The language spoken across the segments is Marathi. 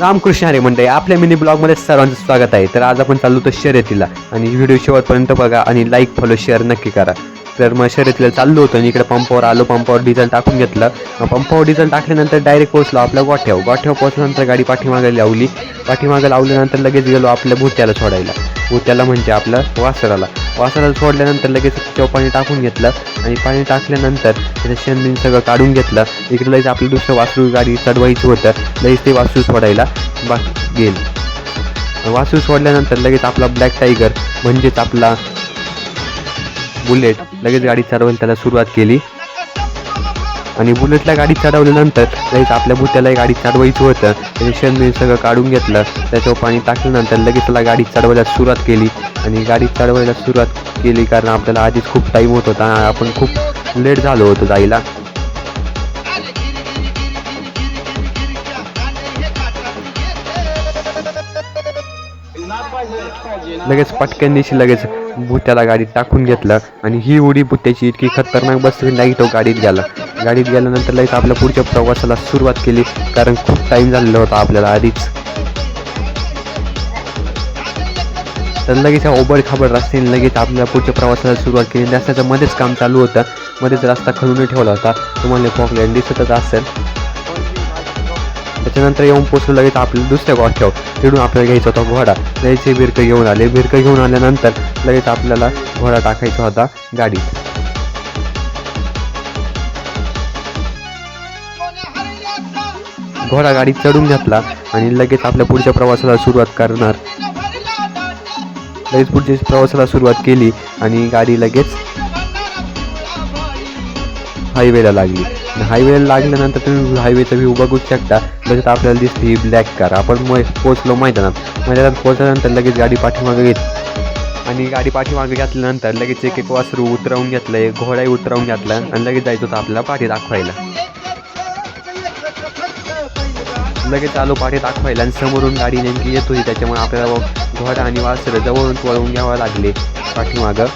रामकृष्ण हरे मंडळी आपल्या मिनी ब्लॉगमध्ये सर्वांचं स्वागत आहे. तर आज आपण चाललो तर शर्यतीला. आणि व्हिडिओ शेवटपर्यंत बघा आणि लाईक फॉलो शेअर नक्की करा. तर मग शर्यतीला चाललो होतो आणि इकडे पंपावर आलो पंपावर डिझेल टाकून घेतलं. पंपावर डिझेल टाकल्यानंतर डायरेक्ट पोहोचलो आपल्या गोठ्यावर. गोठ्यावर पोहोचल्यानंतर गाडी पाठीमागे लावली. पाठीमागे लावल्यानंतर लगेच गेलो आपल्या भुत्याला सोडायला. भुत्याला म्हणजे आपलं वासराला. वासराला सोडल्यानंतर लगेच त्याच्यावर पाणी टाकून घेतलं आणि पाणी टाकल्यानंतर त्याचं शेणबिन सगळं काढून घेतलं. इकडे लगेच आपलं दुसरं वासरू गाडी चढवायचं होतं. लगेच ते वासरू सोडायला बा गेलं. वासरू सोडल्यानंतर लगेच आपला ब्लॅक टायगर म्हणजेच आपला बुलेट लगेच गाडी चालवायला त्याला सुरुवात केली. आणि बुलेटला गाडी चढवल्यानंतर लगेच आपल्या बुट्याला गाडी चढवायचं होतं. त्याने शेणबिन सगळं काढून घेतलं. त्याच्यावर पाणी टाकल्यानंतर लगेच त्याला गाडी चढवायला सुरुवात केली. आणि गाडी चढवायला सुरुवात केली कारण आपल्याला आधीच खूप टाईम होत होता आपण खूप लेट झालो होतो जायला. लगेच पटकन दिशी लगेच भुत्याला गाडीत टाकून घेतलं आणि ही उडी भुत्याची इतकी खतरनाक बसली नाही तो गाडीत गेला. गाडीत गेल्यानंतर लगेच आपल्या पुढच्या प्रवासाला सुरुवात केली कारण खूप टाईम झालेला होता आपल्याला आधीच. तर लगेच ह्या ओबड खाबड रस्त्याने लगेच आपल्या पुढच्या प्रवासाला सुरुवात केली. रस्त्याचं मध्येच काम चालू होतं. मध्येच रस्ता खणून ठेवला होता. तुम्हाला पॉकलँड दिसतच असेल. त्याच्यानंतर येऊन पोचलो लगेच आपल्या दुसऱ्या गोठ्यावर तिकडून आपल्याला घ्यायचा होता घोडा. त्याचे भिरकं घेऊन आले. भिरकं घेऊन आल्यानंतर लगेच आपल्याला घोडा टाकायचा होता गाडीत. घोडा गाडीत चढून घेतला आणि लगेच आपल्या पुढच्या प्रवासाला सुरुवात करणार. लगेच पुढच्या प्रवासाला सुरुवात केली आणि गाडी लगेच हायवेला लागली. हायवेला लागल्यानंतर तुम्ही हायवेचा व्ह्यू बघूच शकता. त्याच्यात आपल्याला दिसते ही ब्लॅक कार आपण मग पोचलो मैदानात. मैदानात पोचल्यानंतर लगेच गाडी पाठीमागे घेत. आणि गाडी पाठीमागे घेतल्यानंतर लगेच एक एक वासरू उतरवून घेतलं एक घोडाही उतरवून घेतला आणि लगेच जायचं होतं आपल्याला पाठी दाखवायला. लगेच आलो पाठी दाखवायला आणि समोरून गाडी नेमकी येत होती. त्याच्यामुळे आपल्याला घोडा आणि वासरं जवळून वळवून घ्यावं लागले पाठीमागं.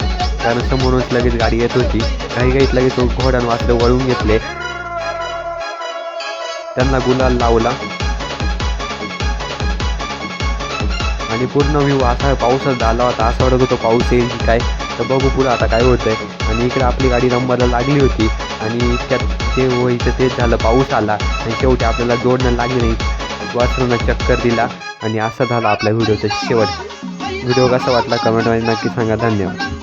कारण समोरूनच लगेच गाडी येत होती. काही काहीत लगेच घोड्यानं घोडा वळून घेतले. त्यांना गुलाल लावला. आणि पूर्ण व्ह्यू असा पाऊसच झाला होता. असं वाटत होतं पाऊस येईल की काय. तर बघू पुढं आता काय होतंय. आणि इकडे आपली गाडी नंबरला लागली होती. आणि त्यात जे व्हायचं तेच झालं. पाऊस आला. आणि शेवटी आपल्याला जोडणं लागली नाही. वासरूनं चक्कर दिला. आणि असा झाला आपल्या व्हिडिओचा शेवट. व्हिडिओ कसा वाटला? कमेंटमध्ये नक्की सांगा. धन्यवाद.